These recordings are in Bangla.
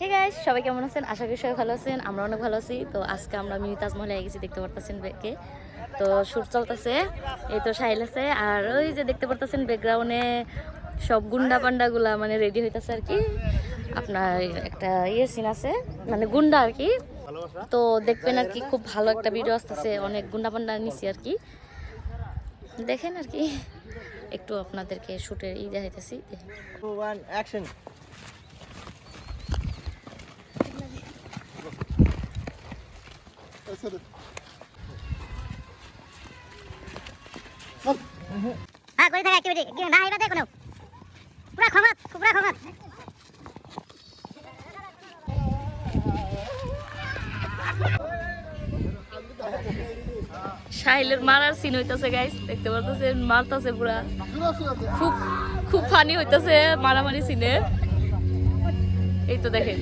হে গাইস সবাই কেমন আছেন? আশা করি সবাই ভালো আছেন আমরা অনেক ভালো আছি। তো আজকে আমরা মিনি তাজমহলে গেছি দেখতে পারতেছেন কে তো শুট চলতেছে এই তো সাহিল আছে আর ওই যে দেখতে পারতেছেন ব্যাকগ্রাউন্ডে সব গুন্ডা পান্ডাগুলা মানে রেডি হইতাছে আর কি। আপনার একটা ইয়ে সিন আছে মানে গুন্ডা আর কি। তো দেখবেন আর কি খুব ভালো একটা ভিডিও আসতেছে অনেক গুন্ডা পান্ডা নিছি আর কি। দেখেন আর কি একটু আপনাদেরকে শুটের ই দেখাইতেছি Two, হ্যাঁ করে থাকে অ্যাক্টিভিটি কিন্তু না এবার কোনো। পুরা খমাত পুরা খমাত সাহিলের মারার সিন হইতাছে গাইস দেখতে পারতেছেন মারতাছে পুরা। খুব খুব ফানি হইতাছে মারামারি সিনে এই তো দেখেন।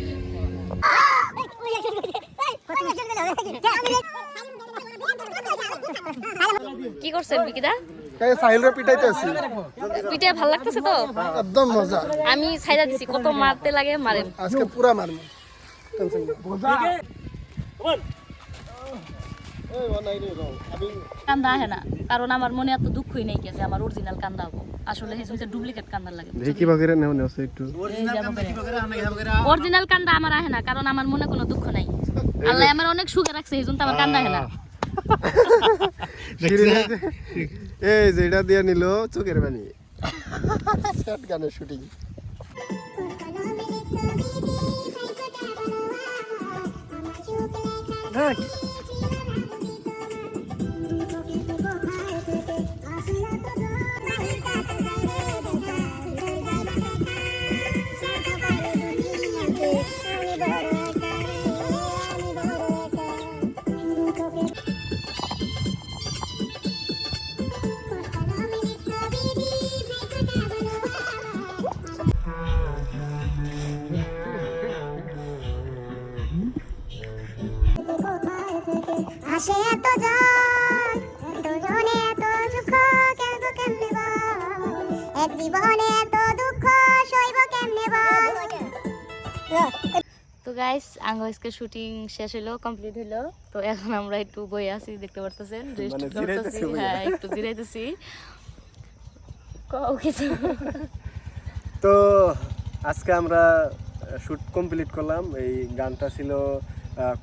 কি করছেন বিকিদা? সাহিলরে আছি। ভালো লাগতেছে তো? একদম মজা। আমি ছাইরা দিছি কত মারতে লাগে মারেন। আজকে পুরা মারমু। টেনশন নেই। কান্দা আহে না কারণ আমার মনে এত দুঃখই নেই যে আমার অরিজিনাল কান্দা হব। আসলে সেই জন্য ডুপ্লিকেট কান্দা লাগে দেখি বাগেরে নেও নেও একটু। অরিজিনাল কান্দা আমার আহে না কারণ আমার মনে কোনো দুঃখ নাই। আল্লাহ আমার অনেক সুখে রাখছে এই জন্য আমার কান্দা আহে না। এই যেটা দিয়ে নিল চোখের বানি সেট গানের শুটিং আসে এত দুজনে এত সুখ কেন কেমনে বল? এক জীবনে এত দুঃখ সইব কেমনে বল? তো গাইস আঙ্গসকে শুটিং শেষ হলো কমপ্লিট হলো। তো এখন আমরা একটু বই আছি দেখতে পারতেছেন? রেস্ট মানে করতেছি। হ্যাঁ একটু জিরাইতেছি। কও কিছু? তো আজকে আমরা শুট কমপ্লিট করলাম। এই গানটা ছিল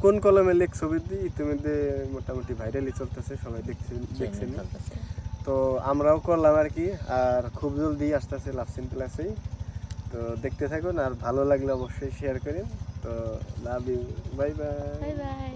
কোন কলমে লেখ ছবি দিয়ে ইতিমধ্যে মোটামুটি ভাইরালি চলতেছে সবাই দেখছেন দেখছেন। তো আমরাও করলাম আর কি আর খুব জলদি আসতেছে লাভ সিম্পল আছেই তো দেখতে থাকুন আর ভালো লাগলে অবশ্যই শেয়ার করেন। তো love you bye bye bye bye